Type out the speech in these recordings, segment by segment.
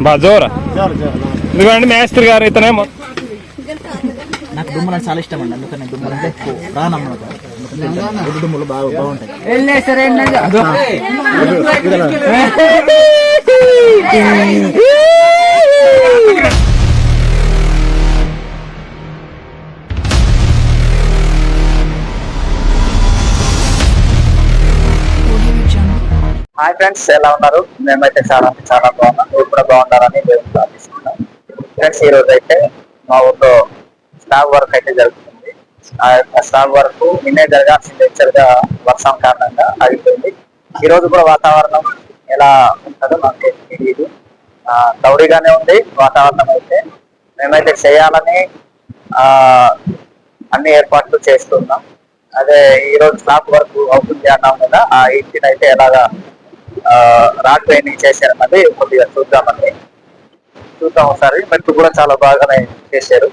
బా జోరా. ఎందుకంటే మేస్త్రి గారు ఇతనే మొ- నాకు దుమ్ములు చాలా ఇష్టం అండి అందుకని దుమ్ములు అంటే ఎక్కువ ఎద్దు దుమ్ములు బాగా బాగుంటాయి. హాయ్ ఫ్రెండ్స్ ఎలా ఉన్నారు? మేమైతే చాలా అంటే చాలా బాగున్నాం. మీరు కూడా బాగున్నారని మేము ప్రార్థిస్తున్నాం. ఫ్రెండ్స్ ఈ రోజు అయితే మా ఊర్లో స్టాక్ వర్క్ అయితే జరుగుతుంది. ఆ యొక్క స్లాబ్ వర్క్ నిన్నే జరగాల్సింది యాక్చువల్గా వర్షం కారణంగా ఆగిపోయింది. ఈ రోజు కూడా వాతావరణం ఎలా ఉంటుందో మాకు తెలియదు దౌడిగానే ఉంది వాతావరణం అయితే. మేమైతే చేయాలని అన్ని ఏర్పాట్లు చేస్తున్నాం. అదే ఈ రోజు స్లాబ్ వర్క్ అవుతుంది అన్నాం కదా ఆ ఇంటిని అయితే ఎలాగా రాడ్ ట్రైనింగ్ చేశారన్నది కొద్దిగా చూద్దామని. చూద్దాం ఒకసారి. మెట్లు కూడా చాలా బాగానే చేశారు.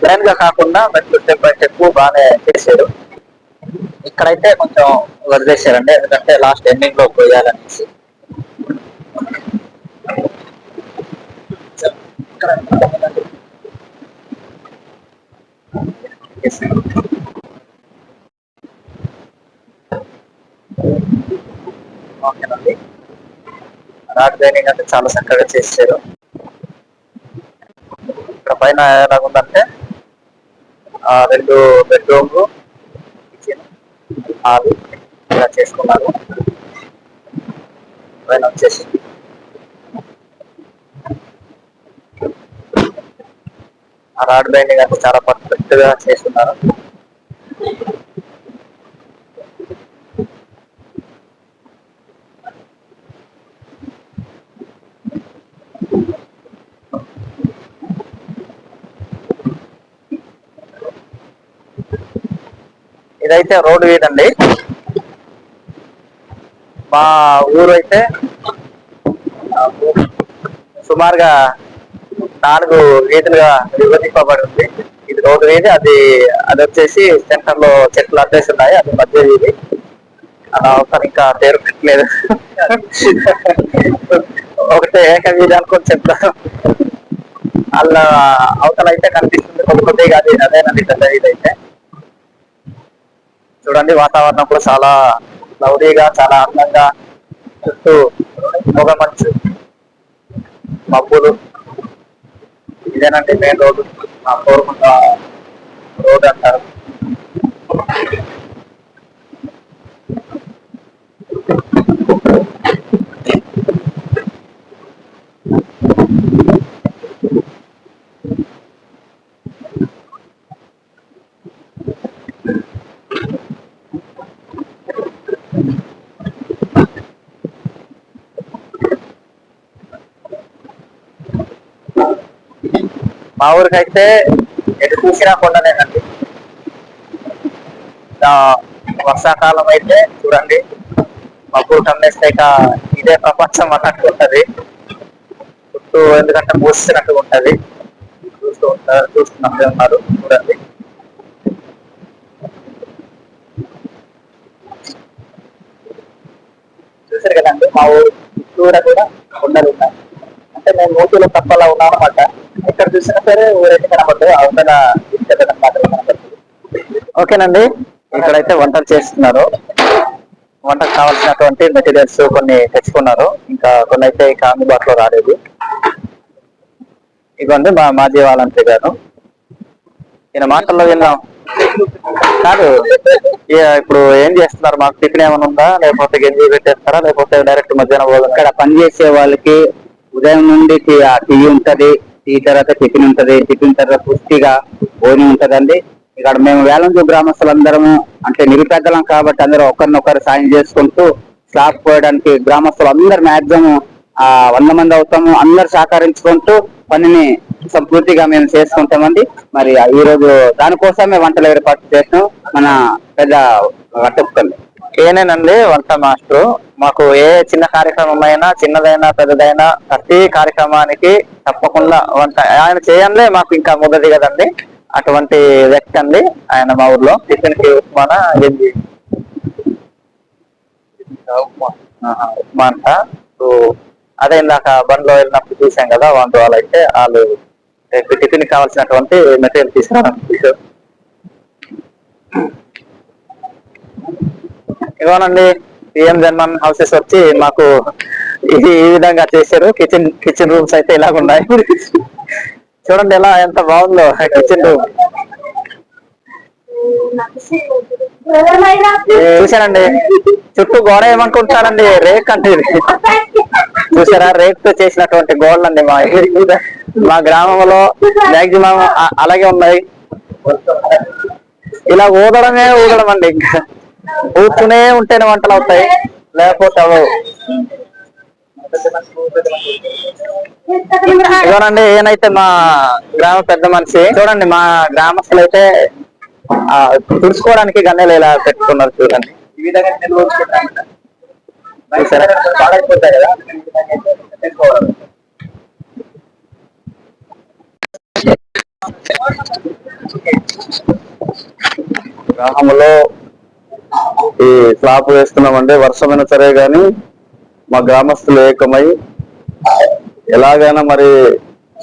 ప్లాన్గా కాకుండా మెట్లు స్టెప్ బై స్టెప్ బాగానే చేశారు. ఇక్కడైతే కొంచెం వదిలేశారండి. ఎందుకంటే లాస్ట్ ఎండింగ్లో పోయాలనేసి. ఇక్కడ ఓకేనండి రాడ్ ట్రైనింగ్ అంటే చాలా చక్కగా చేశారు. ఇక్కడ పైన ఎలాగుందంటే ఆ, రెండు బెడ్రూమ్లు కిచెన్ హాల్ ఇలా చేసుకున్నారు. పైన వచ్చేసి ఆ రాడ్ బైండింగ్ అంటే చాలా పర్ఫెక్ట్గా చేస్తున్నారు ఇదైతే రోడ్డు వీధండి మా ఊరు అయితే సుమారుగా నాలుగు వీధులుగా విభజింపబడింది ఇది రోడ్డు వీధి అది అది వచ్చేసి సెంటర్లో చెట్లు అడ్డేసి ఉన్నాయి అది మధ్య వీధి. అలా ఇంకా పేరు పెట్టలేదు ఒకటే ఏక వీధి అనుకొని చెప్తాను. అలా అవతల అయితే కనిపిస్తుంది కొద్ది కొద్దిగా అది అదేనండి పెద్ద వీధి అయితే చూడండి వాతావరణం కూడా చాలా లౌడీగా చాలా అందంగా చుట్టూ పొగ మంచు మబ్బులు. ఇదేనండి మెయిన్ రోడ్డు. ఆ కోరుకుంట రోడ్ అంటారు. మా ఊరికైతే ఎటు చూసినా కొండనేనండి. వర్షాకాలం అయితే చూడండి మబ్బులు కమ్మేస్తే ఇక ఇదే ప్రపంచం అన్నట్టు ఉంటది. చుట్టూ ఎందుకంటే మూసినట్టు ఉంటది. చూస్తూ ఉంటారు చూస్తున్నట్టు ఉన్నారు చూడండి. చూసారు కదండి మా ఊరు చుట్టూరా కూడా కొండలు ఉన్నాయి అంటే నేను మూతులో తప్పలా ఉన్నానమాట ఇక్కడ చూసినా సరే ఊరైతే కనబడదు అవతల కనబడుతుంది ఓకేనండి. ఇక్కడైతే వంటలు చేస్తున్నారు. వంటకు కావాల్సినటువంటి మెటీరియల్స్ కొన్ని తెచ్చుకున్నారు. ఇంకా కొన్ని అయితే ఇక అందుబాటులో రాలేదు. ఇదిగోండి మా మాజీ వాలంటీ గారు. ఈయన మాటల్లో విన్నాం కాదు ఇక ఇప్పుడు ఏం చేస్తున్నారు? మాకు టిఫిన్ ఏమైనా ఉందా? లేకపోతే గంజి పెట్టేస్తారా? లేకపోతే డైరెక్ట్ మధ్యాహ్నం భోజనం? ఇక్కడ పనిచేసే వాళ్ళకి ఉదయం నుండి ఆ టీ ఉంటది. ఈ తర్వాత టిఫిన్ ఉంటది. టిఫిన్ తర్వాత పుష్టిగా భోజనం ఉంటదండి. ఇక్కడ మేము వేలంజు గ్రామస్తులందరము అంటే నిరుపేదలం కాబట్టి అందరూ ఒకరినొకరు సాయం చేసుకుంటూ స్లాబ్ పోయడానికి గ్రామస్తులు అందరు మ్యాక్సిమం ఆ వంద మంది అవుతాము. అందరు సహకరించుకుంటూ పనిని సంపూర్తిగా మేము చేసుకుంటామండి. మరి ఈ రోజు దానికోసమే వంటలు ఏర్పాటు చేసాం మన పెద్ద వట్టపుకల్లి ఏనేనండి వంట మాస్టర్. మాకు ఏ చిన్న కార్యక్రమం అయినా చిన్నదైనా పెద్దదైనా ప్రతి కార్యక్రమానికి తప్పకుండా వంట ఆయన చేయండి మాకు ఇంకా ముద్ద దిగదండి అటువంటి వ్యక్తి అండి ఆయన మా ఊర్లో. టిఫిన్కి ఉప్మానా ఆహా, ఉప్మా అంట. సో అదే ఇందాక బండ్లో వెళ్ళినప్పుడు చూసాం కదా వాళ్ళు వాళ్ళైతే వాళ్ళు టిఫిన్ కావాల్సినటువంటి మెటీరియల్ తీసుకురా ఇవ్వనండి. పిఎం జన్మన్ హౌసెస్ వచ్చి మాకు ఇది ఈ విధంగా చేశారు. కిచెన్ కిచెన్ రూమ్స్ అయితే ఇలాగ ఉన్నాయి చూడండి ఎలా ఎంత బాగుందో కిచెన్ రూమ్. చూసారండి చుట్టూ గోడ ఏమనుకుంటారండి రేక్ అంటే చూసారా? రేక్తో చేసినటువంటి గోడలండి మా మా గ్రామంలో మాక్సిమం అలాగే ఉన్నాయి. ఇలా ఊదడమే ఊదడం అండి ఇంకా ఊపుతూనే ఉంటేనే వంటలు అవుతాయి. లేకపోతే అవ్వవు. ఇవ్వనండి ఏనైతే మా గ్రామ పెద్ద మనిషి. చూడండి మా గ్రామస్తులు అయితే తుడుచుకోవడానికి గన్నెలు ఇలా పెట్టుకున్నారు చూడండి. ఈ విధంగా నిల్వ ఉంచుకుంటారంట. చూసారా? పాడైపోతాయి కదా ఈ విధంగా అయితే పెట్టుకోవాలి. గ్రామంలో ఈ స్లాబ్ వేస్తున్నామంటే వర్షమైన సరే గాని మా గ్రామస్తులు ఏకమై ఎలాగైనా మరి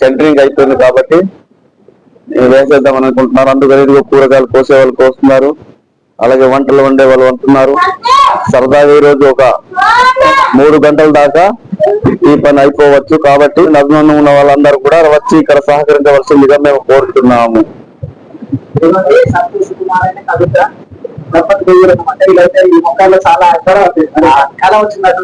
సెంటరింగ్ అయిపోయింది కాబట్టి వేసేద్దాం అనుకుంటున్నారు. అందుకని ఇదిగో కూరగాయలు కోసే వాళ్ళు కోస్తున్నారు. అలాగే వంటలు వండే వాళ్ళు వంటున్నారు సరదాగా ఈరోజు రోజు ఒక మూడు గంటల దాకా ఈ పని అయిపోవచ్చు కాబట్టి నగ్నంగా ఉన్న వాళ్ళందరూ కూడా వచ్చి ఇక్కడ సహకరించవలసిందిగా మేము కోరుతున్నాము. ఈ మొక్కల్లో చాలా కళ వచ్చినట్టు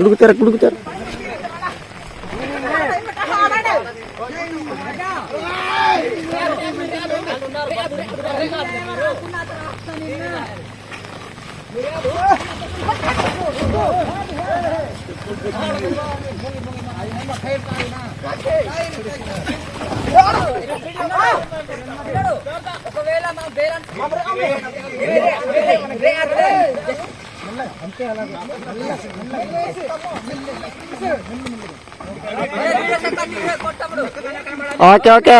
ఉడుకుతారు ఉడుకుతారు ఒకవేళ మా బేరాన్ని కొట్టముడు ఓకే ఓకే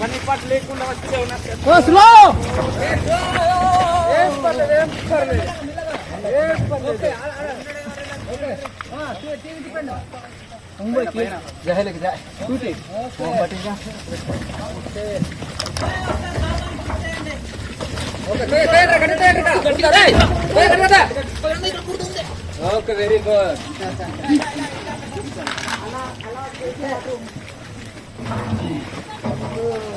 పనిపాటు లేకుండా జహలకి జూటి ఓకే వెరీ గుడ్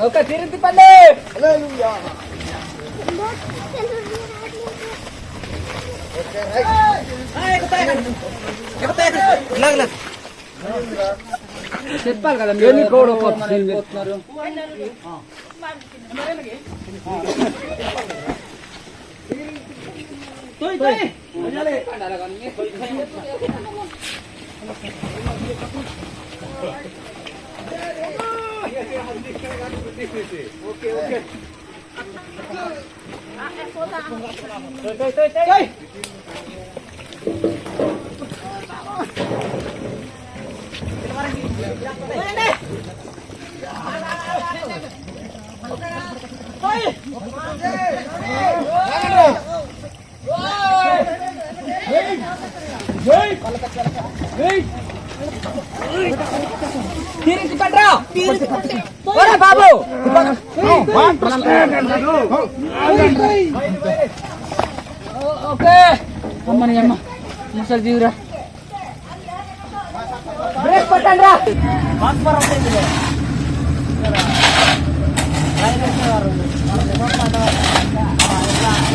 ఓకే తిరిగి తిప్పండి చెప్పాలి కదా Toy, toy. Manyali. Okay, okay. Toy, toy, toy, toy. Toy! తిప్పండి ఓరే బాబు ఓకే అమ్మని అమ్మ ముసలి జీవురా బ్రేక్ పట్టండి రా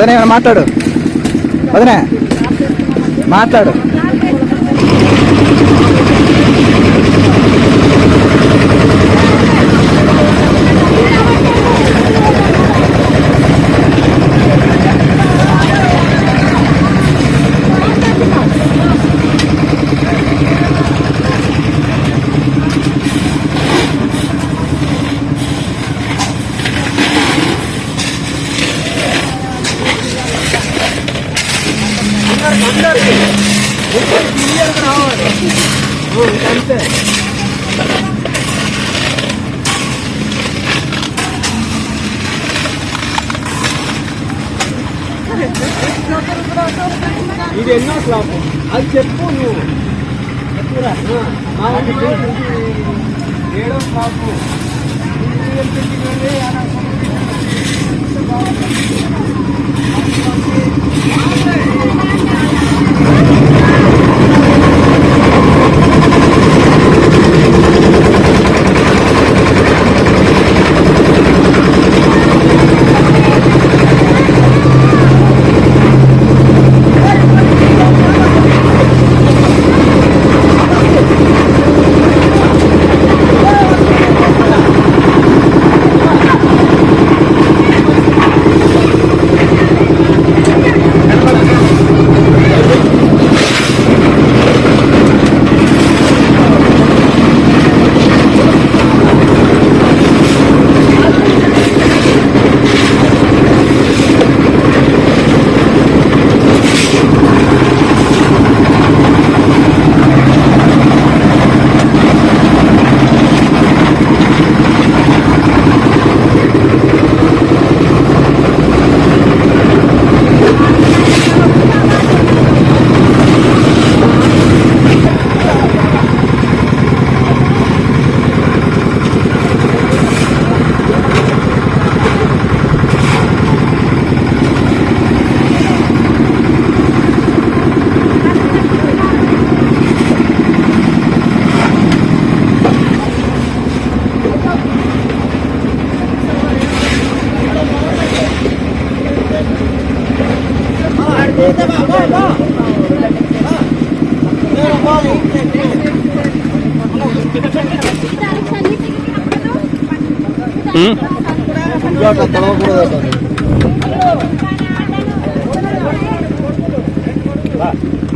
వదిన ఏమైనా మాట్లాడు. వదిన మాట్లాడు.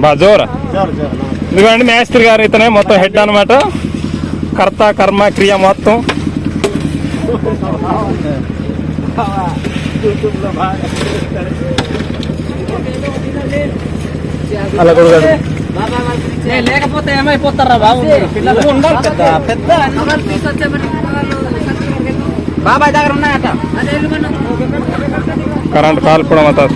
బా జోరా. ఇదిగోండి మేస్త్రి గారు ఇతనే మొత్తం హెడ్ అన్నమాట. కర్త కర్మ క్రియ మొత్తం. అలా కూడా ఏ, లేకపోతే ఏమైపోతారా బాబు? పిల్లలు ఉండాలి పెద్ద పెద్ద. బాబాయ్ దగ్గర ఉన్నాయట. కరెంట్ కాల్పడం అవుతుంది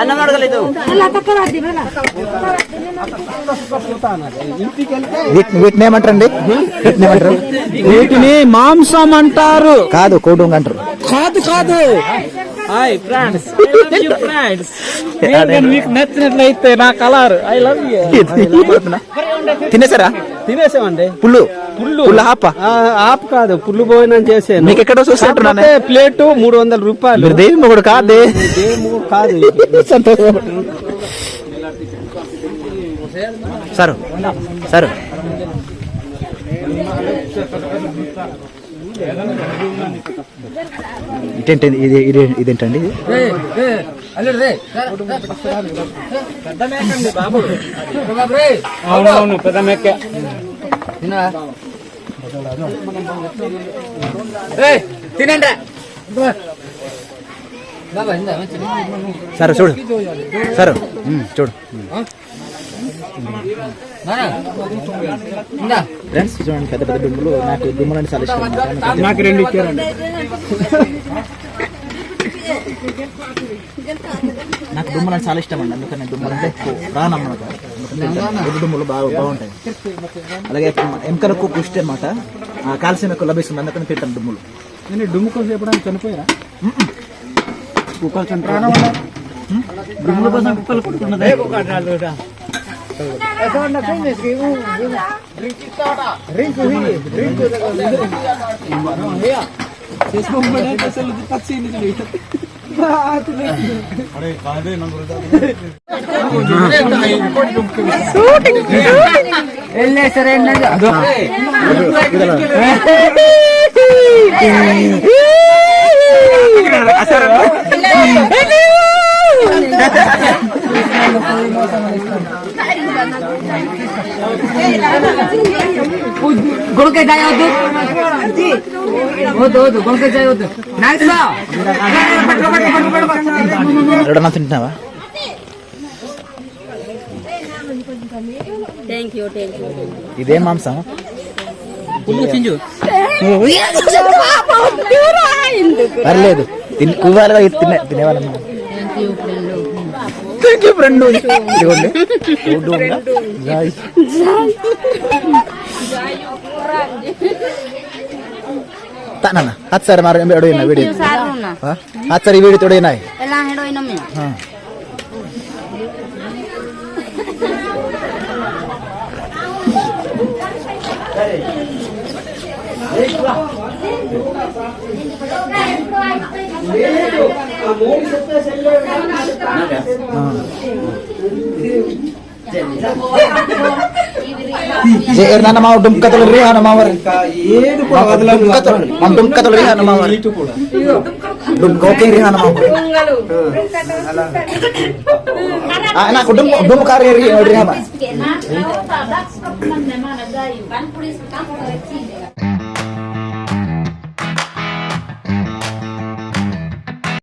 అన్నం అడగలేదు వీటిని ఏమంటారండి వీటిని ఏమంటారు వీటిని మాంసం అంటారు. కాదు కోటుంగ్ అంటారు. కాదు కాదు. హాయ్ ఫ్రెండ్స్ ఫ్రెండ్స్ అదే. మీకు నచ్చినట్లయితే నా కలర్. ఐ లవ్ యూ తినేసారా? తినేసామండి. పుల్లు? పుల్లు. పుల్ల హాప ఆ, ఆప్ కాదు. పుల్లు భోజనం చేసాను మీకు ఎక్కడో చూసినట్టున్నానే ప్లేటు మూడు వందల రూపాయలు. మీరు దేవి మొగుడు కాదే? దేము కాదు సంతోషం. సారు. సారు. ఇటేంటి ఇది ఇది ఇదేంటండి? అవునవును పెద్ద మెక్క తినండి సరే చూడు. సరే. చూడు. ఫ్రెండ్స్ చూడండి పెద్ద పెద్ద దుమ్ములు నాకు దుమ్ములు అంటే చాలా ఇష్టం నాకు రెండు ఇచ్చారండి నాకు దుమ్ములు అంటే చాలా ఇష్టం అండి అందుకని దుమ్ములు అంటే ఎక్కువ దుమ్ములు బాగా బాగుంటాయి అలాగే ఎంకర ఎక్కువ పుష్టి అనమాట కాల్షియం ఎక్కువ లభిస్తుంది అందుకని తింటాను దుమ్ములు నేను డుమ్ము కోసం ఎప్పుడైనా చనిపోయారా కుక్కలు ప్రాణం దుమ్ముల కోసం కుక్కలు కుట్టుకున్నదే ऐसा फिर इसकी वो रिंकू ही रिंकू भैया चश्मा बड़ा तो चलो तो पक्षी निकली अरे काहे ना शूटिंग शूटिंग एल्ले सरे ना अदो असर Thank you. గుణకే చాయ్ అవద్దు వద్దు వద్దు గుణకే జాయ్ అవద్దు నాగేశ్వరరావు తింటున్నావా? ఇదే మాంసం? పర్లేదు. తిని కువ్వాలిగా తినే తినేవాళ్ళమ్మా ke friend. Ini kurang tak nana hat sir mari ambil adoin video hat sir video adoin ai Thank you. ఏర్నాన్న మా డుమ్కతలు రీ హనుమావరి మా డుమ్కతలు రీ హనుమావరి డుమ్కోకే రీ హనుమావరి నాకు డుమ్ డుమ్కారే రీ